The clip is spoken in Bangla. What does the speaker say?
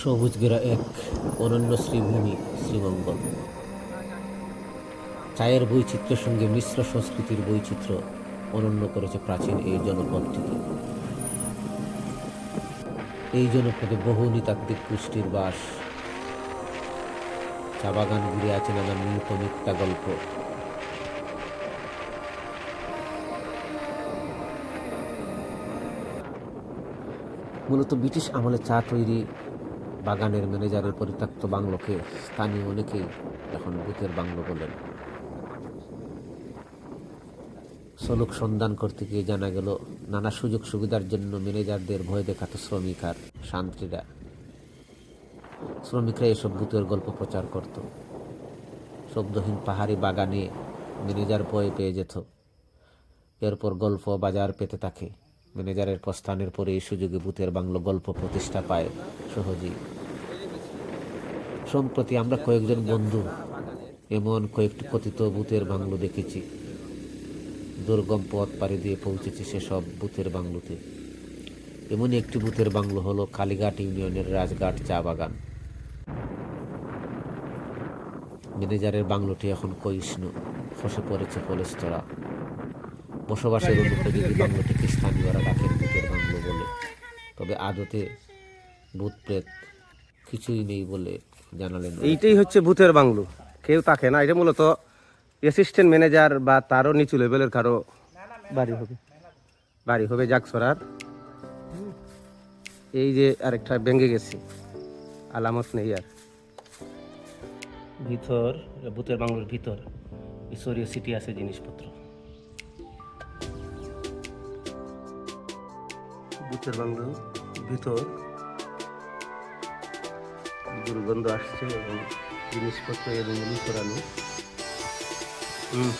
সবুজ ঘেরা এক অনন্য শ্রীভূমি, শ্রীমঙ্গল। চায়ের বৈচিত্র্যের সঙ্গে মিশ্র সংস্কৃতির বৈচিত্র্য অনন্য করেছে প্রাচীন এই জনপদটিকে। এই জনপদে বহু নৃতাত্ত্বিক গোষ্ঠীর বাস। চা বাগান ঘুরে আছে নানা মৃত মিথ্যা গল্প। মূলত ব্রিটিশ আমলে চা তৈরি বাগানের ম্যানেজারের পরিত্যক্ত বাংলোকে স্থানীয় অনেকেই এখন ভূতের বাংলো বলেন। সলুক সন্ধান করতে গিয়ে জানা গেল, নানা সুযোগ সুবিধার জন্য ম্যানেজারদের ভয় দেখাতো শ্রমিক আর শান্তিরা। শ্রমিকরা এসব ভূতের গল্প প্রচার করত। শব্দহীন পাহাড়ি বাগানে ম্যানেজার ভয় পেয়ে যেত। এরপর গল্প বাজার পেতে থাকে। ম্যানেজারের প্রস্থানের পরে এই সুযোগে ভূতের বাংলো গল্প প্রতিষ্ঠা পায় সহজেই। সম্প্রতি আমরা কয়েকজন বন্ধু, এমন কয়েকটি কথিত ভূতের বাংলো দেখেছি। দুর্গম পথ পাড়ি দিয়ে পৌঁছেছি সেসব ভূতের বাংলোতে। এমনই একটি ভূতের বাংলো হলো কালীঘাট ইউনিয়নের রাজঘাট চা বাগান। ম্যানেজারের বাংলোটি এখন কইষ্ণু খসে পড়েছে পলেস্তরা বসবাসের অনুপযোগী বাংলোটিকে স্থানীয়রা ডাকেন ভূতের বাংলো বলে। তবে আদতে ভূত প্রেত কিছুই নেই বলে জানালেন এইটাই হচ্ছে ভূতের বাংলো। কেউ থাকে না, এটা মূলত অ্যাসিস্ট্যান্ট ম্যানেজার বা তারও নিচু লেভেলের কারও বাড়ি হবে। বাড়ি হবে জাকসরার এই যে আরেকটা ভেঙে গেছে, আলামত নেই আর। ভিতর, ভূতের বাংলোর ভিতর ঈশ্বরীয় সিটি আছে জিনিসপত্র। ভূতের বাংলো, ভিতর দুর্গন্ধ আসছে এবং জিনিসপত্র এবং করানো হুম